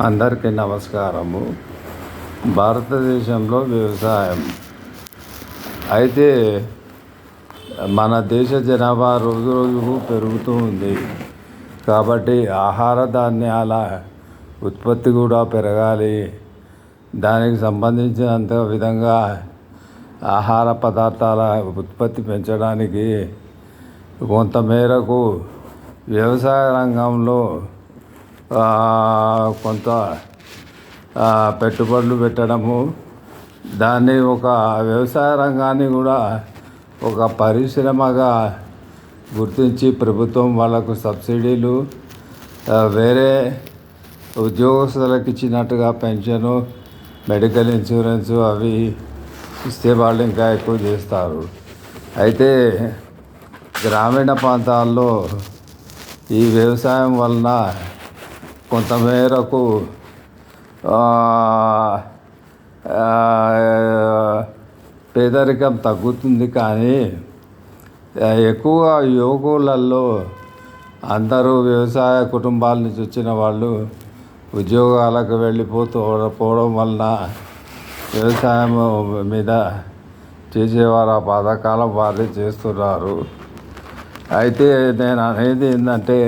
అందరికీ నమస్కారము. భారతదేశంలో వ్యవసాయం. అయితే మన దేశ జనాభా రోజు రోజుకు పెరుగుతూ ఉంది. కాబట్టి ఆహార ధాన్యాల ఉత్పత్తి కూడా పెరగాలి. దానికి సంబంధించినంత విధంగా ఆహార పదార్థాల ఉత్పత్తి పెంచడానికి కొంతమేరకు వ్యవసాయ రంగంలో కొంత పెట్టుబడులు పెట్టడము. దాన్ని ఒక వ్యవసాయ రంగాన్ని కూడా ఒక పరిశ్రమగా గుర్తించి ప్రభుత్వం వాళ్ళకు సబ్సిడీలు వేరే ఉద్యోగస్తులకు ఇచ్చినట్టుగా పెన్షను మెడికల్ ఇన్సూరెన్స్ అవి ఇస్తే వాళ్ళు ఇంకా ఎక్కువ చేస్తారు. అయితే గ్రామీణ ప్రాంతాల్లో ఈ వ్యవసాయం వలన కొంతమేరకు పేదరికం తగ్గుతుంది కానీ ఎక్కువగా యువకులలో అందరూ వ్యవసాయ కుటుంబాల నుంచి వచ్చిన వాళ్ళు ఉద్యోగాలకు వెళ్ళిపోతూ పోవడం వలన వ్యవసాయం మీద చేసేవారు ఆ పథకాల వారే చేస్తున్నారు. అయితే నేను అనేది ఏంటంటే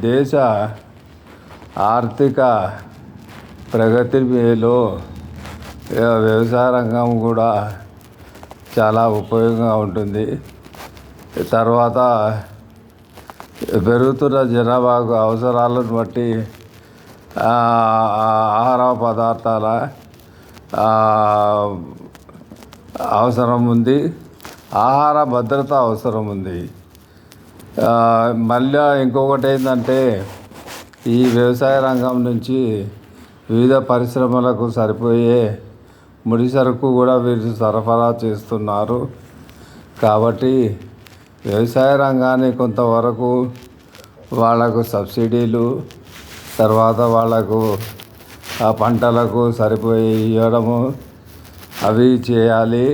దేశ ఆర్థిక ప్రగతిలో వ్యవసాయ రంగం కూడా చాలా ఉపయోగంగా ఉంటుంది. తర్వాత పెరుగుతున్న జనాభాకు అవసరాలను బట్టి ఆహార పదార్థాల అవసరం ఉంది. ఆహార భద్రత అవసరం ఉంది. మళ్ళీ ఇంకొకటి ఏంటంటే ఈ వ్యవసాయ రంగం నుంచి వివిధ పరిశ్రమలకు సరిపోయే ముడి సరుకు కూడా వీరు సరఫరా చేస్తున్నారు. కాబట్టి వ్యవసాయ రంగాన్ని కొంతవరకు వాళ్ళకు సబ్సిడీలు తర్వాత వాళ్ళకు ఆ పంటలకు సరిపోయి ఇవ్వడము అవి చేయాలి.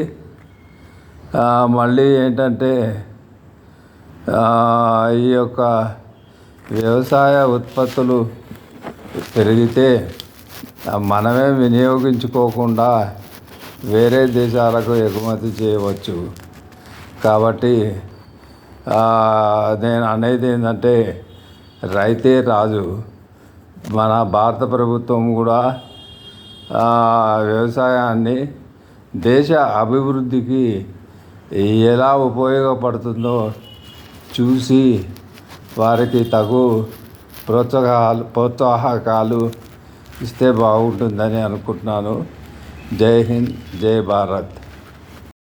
మళ్ళీ ఏంటంటే ఈ యొక్క వ్యవసాయ ఉత్పత్తులు పెరిగితే మనమే వినియోగించుకోకుండా వేరే దేశాలకు ఎగుమతి చేయవచ్చు. కాబట్టి నేను అనేది ఏంటంటే రైతే రాజు. మన భారత ప్రభుత్వం కూడా వ్యవసాయాన్ని దేశ అభివృద్ధికి ఎలా ఉపయోగపడుతుందో చూసి వారికి తగు ప్రోత్సాహాలు ప్రోత్సాహకాలు ఇస్తే బాగుంటుందని అనుకుంటున్నాను. జై హింద్ జై భారత్.